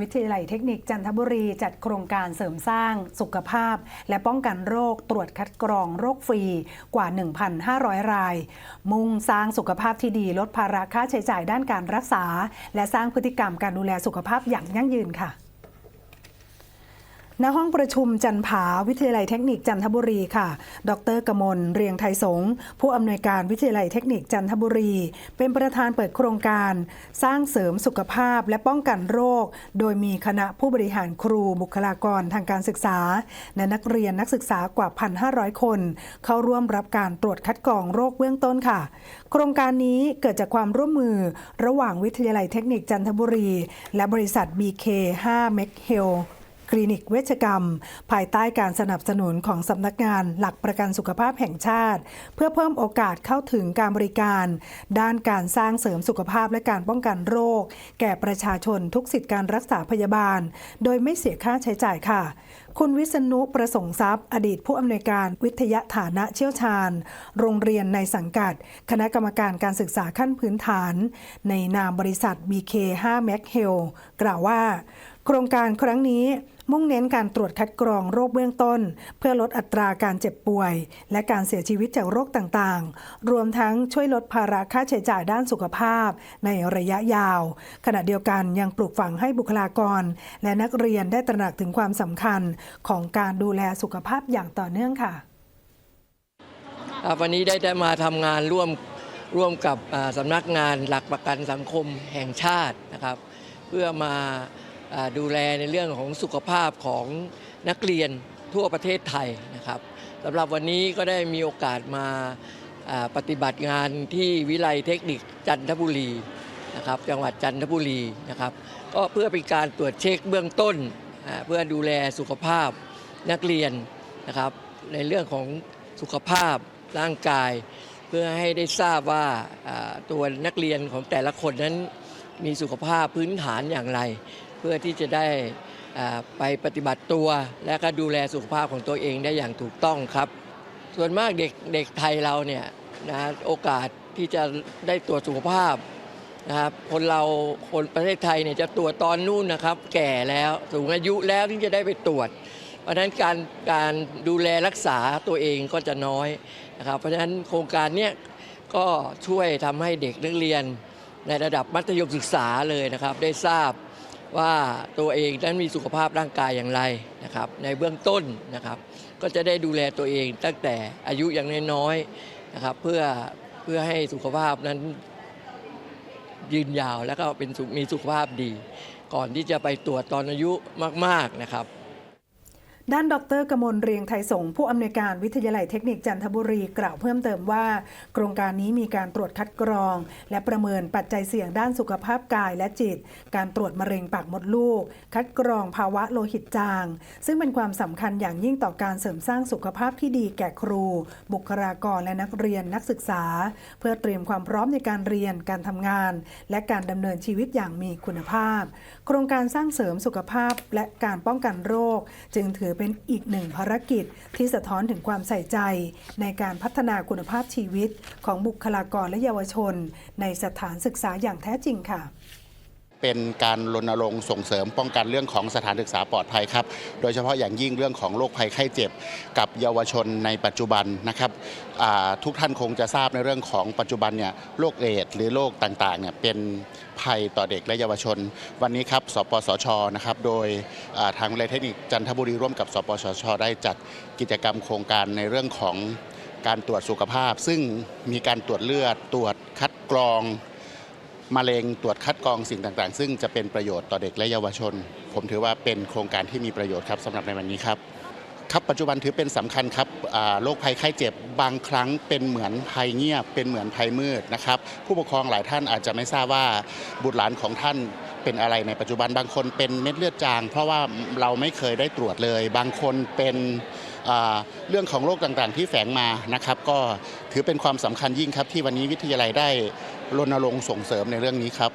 วิทยาลัยเทคนิคจันทบุรีจัดโครงการเสริมสร้างสุขภาพ และป้องกันโรคตรวจคัดกรองโรคฟรีกว่า 1,500 ราย มุ่งสร้างสุขภาพที่ดีลดภาระค่าใช้จ่ายด้านการรักษา และสร้างพฤติกรรมการดูแลสุขภาพอย่างยั่งยืนค่ะ ณห้องประชุมจันผาวิทยาลัยเทคนิคจันทบุรีค่ะ ดรกมลเรียงไทยสงผู้อำนวยการวิทยาลัยเทคนิคจันทบุรี เป็นประธานเปิดโครงการ สร้างเสริมสุขภาพและป้องกันโรค โดยมีคณะผู้บริหารครูบุคลากรทางการศึกษา และนักเรียนนักศึกษากว่า 1,500 คน เข้าร่วมรับการตรวจคัดกรองโรคเบื้องต้นค่ะ โครงการนี้เกิดจากความร่วมมือระหว่างวิทยาลัยเทคนิคจันทบุรี และบริษัท BK 5 m e c h e l คลินิกเวชกรรม ภายใต้การสนับสนุนของสำนักงานหลักประกันสุขภาพแห่งชาติ เพื่อเพิ่มโอกาสเข้าถึงการบริการ ด้านการสร้างเสริมสุขภาพและการป้องกันโรค แก่ประชาชนทุกสิทธิการรักษาพยาบาล โดยไม่เสียค่าใช้จ่ายค่ะ คุณวิษณุประสงค์ทรัพย์ อดีตผู้อำนวยการวิทยาฐานะเชี่ยวชาญ โรงเรียนในสังกัด คณะกรรมการการศึกษาขั้นพื้นฐาน ในนามบริษัท BK 5 m a c h e l กล่าวว่า โครงการครั้งนี้มุ่งเน้นการตรวจคัดกรองโรคเบื้องต้น เพื่อลดอัตราการเจ็บป่วย และการเสียชีวิตจากโรคต่างๆ รวมทั้งช่วยลดภาระค่าใช้จ่ายด้านสุขภาพในระยะยาว ขณะเดียวกันยังปลูกฝังให้บุคลากร และนักเรียนได้ตระหนักถึงความสำคัญของการดูแลสุขภาพอย่างต่อเนื่องค่ะ วันนี้ได้ได้มาทำงานร่วมร่วมกับสำนักงานหลักประกันสังคมแห่งชาตินะครับ เพื่อมา ดูแลในเรื่องของสุขภาพของนักเรียนทั่วประเทศไทยนะครับสำหรับวันนี้ก็ได้มีโอกาสมาปฏิบัติงานที่วิไลเทคนิคจันทบุรีนะครับจังหวัดจันทบุรีนะครับ ก็เพื่อเป็นการตรวจเช็คเบื้องต้น เพื่อดูแลสุขภาพนักเรียนนะครับ ในเรื่องของสุขภาพร่างกาย เพื่อให้ได้ทราบว่าตัวนักเรียนของแต่ละคนนั้นมีสุขภาพพื้นฐานอย่างไร พื่อที่จะได้ไปปฏิบัติตัว และก็ดูแลสุขภาพของตัวเองได้อย่างถูกต้องครับ ส่วนมากเด็กเด็กไทยเราเนี่ยนะโอกาสที่จะได้ตรวจสุขภาพนะครับคนเราคนประเทศไทยเนี่ยจะตรวจตอนนู่นนะครับ แก่แล้วสูงอายุแล้วถึงจะได้ไปตรวจ เพราะฉะนั้นการการดูแลรักษาตัวเองก็จะน้อยนะครับ เพราะฉะนั้นโครงการเนี้ยก็ช่วยทำให้เด็กนักเรียนในระดับมัธยมศึกษาเลยนะครับ ได้ทราบ ว่าตัวเองนั้นมีสุขภาพร่างกายอย่างไรนะครับ ในเบื้องต้นนะครับ ก็จะได้ดูแลตัวเองตั้งแต่อายุยังน้อยๆนะครับ เพื่อเพื่อให้สุขภาพนั้นยืนยาวแล้วก็เป็นมีสุขภาพดี ก่อนที่จะไปตรวจตอนอายุมาก ๆนะครับ ด้านดรกมลเรียงไทยสงฆ์ผู้อำนวยการวิทยาลัยเทคนิคจันทบุรีกล่าวเพิ่มเติมว่า โครงการนี้มีการตรวจคัดกรอง และประเมินปัจจัยเสี่ยงด้านสุขภาพกายและจิต การตรวจมะเร็งปากมดลูก คัดกรองภาวะโลหิตจาง ซึ่งเป็นความสำคัญอย่างยิ่งต่อการเสริมสร้างสุขภาพที่ดีแก่ครู บุคลากรและนักเรียนนักศึกษา เพื่อเตรียมความพร้อมในการเรียนการทำงาน และการดำเนินชีวิตอย่างมีคุณภาพ โครงการสร้างเสริมสุขภาพและการป้องกันโรค จึงถือเป็นอีกหนึ่งภารกิจที่สะท้อนถึงความใส่ใจ ในการพัฒนาคุณภาพชีวิตของบุคลากรและเยาวชน ในสถานศึกษาอย่างแท้จริงค่ะ เป็นการรณรงค์ส่งเสริมป้องกันเรื่องของสถานศึกษาปลอดภัยครับ โดยเฉพาะอย่างยิ่งเรื่องของโรคภัยไข้เจ็บ กับเยาวชนในปัจจุบันนะครับทุกท่านคงจะทราบในเรื่องของปัจจุบันเนี่ยโรคเอดหรือโรคต่างๆเนี่ยเป็นภัยต่อเด็กและเยาวชน วันนี้ครับสปสชนะครับโดยทางวิทยาลัยเทคนิคจันทบุรีร่วมกับ สปสช ได้จัดกิจกรรมโครงการในเรื่องของการตรวจสุขภาพ ซึ่งมีการตรวจเลือดตรวจคัดกรอง มะเร็งตรวจคัดกรองสิ่งต่างๆ ซึ่งจะเป็นประโยชน์ต่อเด็กและเยาวชน ผมถือว่าเป็นโครงการที่มีประโยชน์ครับสำหรับในวันนี้ครับครับปัจจุบันถือเป็นสำคัญครับโรคภัยไข้เจ็บบางครั้งเป็นเหมือนภัยเงียบ เป็นเหมือนภัยมืดนะครับ ผู้ปกครองหลายท่านอาจจะไม่ทราบว่าบุตรหลานของท่านเป็นอะไรในปัจจุบันบางคนเป็นเม็ดเลือดจาง เพราะว่าเราไม่เคยได้ตรวจเลย บางคนเป็น เรื่องของโรคต่างๆ ที่แฝงมานะครับ ก็ถือเป็นความสำคัญยิ่งครับที่วันนี้วิทยาลัยได้รณรงค์ส่งเสริมในเรื่องนี้ครับ